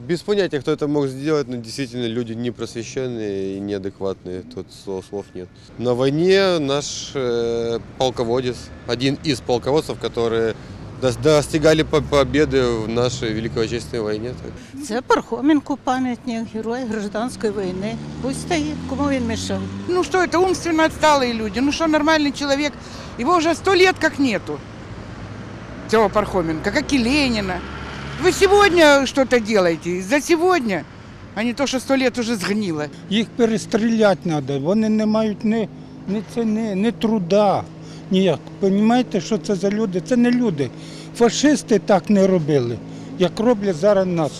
Без понятия, кто это мог сделать, но действительно люди непросвещенные и неадекватные. Тут слов, слов нет. На войне наш э, полководец, один из полководцев, которые дос- достигали по- победы в нашей Великой Отечественной войне. Так. Це Пархоменко пам'ятник, герой гражданської війни. Пусть стоїть, кому він мішав. Ну что это, умственно отсталые люди. Ну что, нормальный человек. Его уже сто лет как нету. Этого Пархоменко, как и Ленина. Вы сегодня что-то делаете, за сегодня, а не то, что сто лет уже сгнило. Їх перестріляти треба. Вони не мають ні, ні ціни, ні труда. Ніяк. Понімаєте, що це за люди? Це не люди. Фашисти так не робили, як роблять зараз нас.